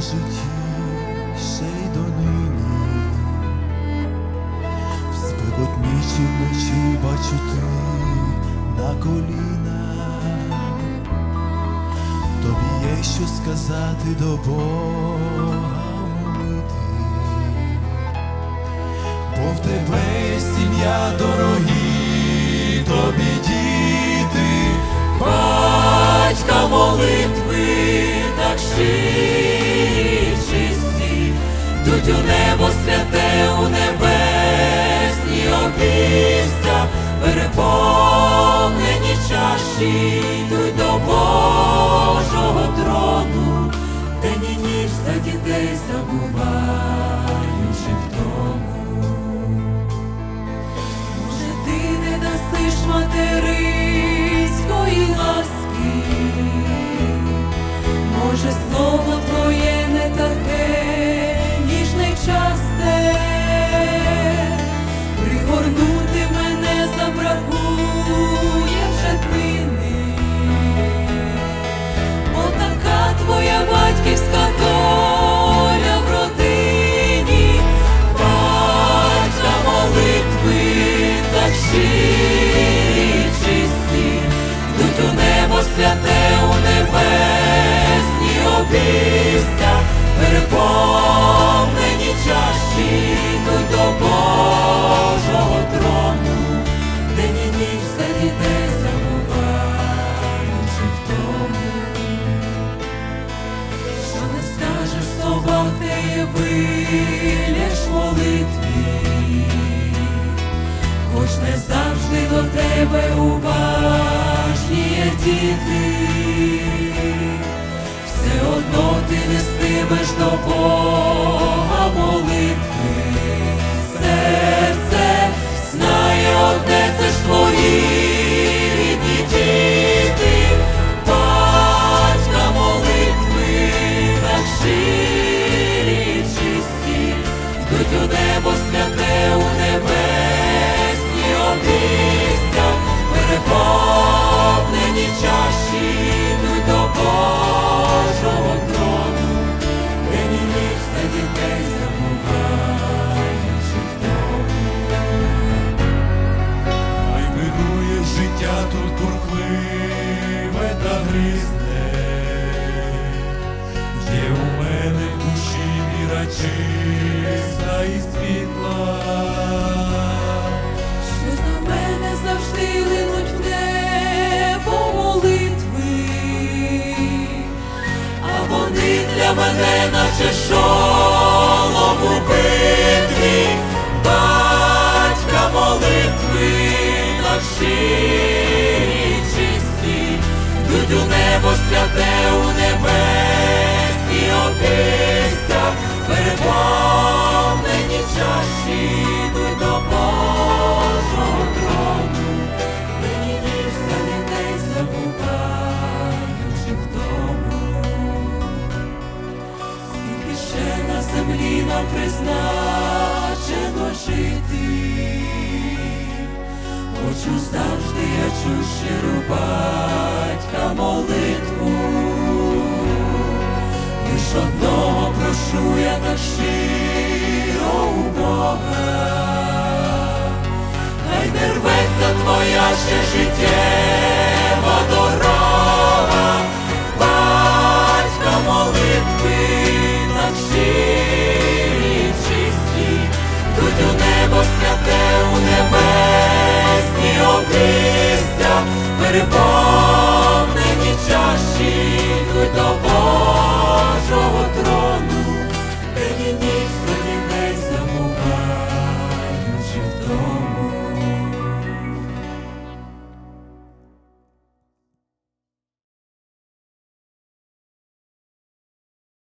житті ще й донині. В спекотні чи вночі бачу ти на колінах. Тобі є що сказати до Бога молити, бо в тебе є сім'я дорогі, Йдуть у небо святе, у небесні обістя, переповнені чаші, йдуть до Божого трону, день і ніч за дітей забуваючи втому. Може, ти не дасиш материнської ласки, може, слово твоє вилєш молитві, хоч не завжди до тебе уважні є діти, все одно ти нестимеш до Бога йдуть у небо святе, у небесні обістя, переповнені чаші, йдуть до Божого трону, день і ніч за дітей забуваючи в тому. Хай вирує життя тут бурхливе та грізне, є у мене в душі віра чиста і світла. Що за мене завжди линуть небо молитви, а вони для мене, наче шолом у батька молитви, щирі, чисті, у небо святе, у небесні Божого трону, нині ніж за дітей забуваючи в тому. Скільки ще на землі нам призначено жити, хочу завжди я чую щиру батька молитву, лиш одного прошу я ще життєва дорога, батька молитви на щирі чисті, Йдуть у небо святе, у небесні обистя, переповнені чаші, тут до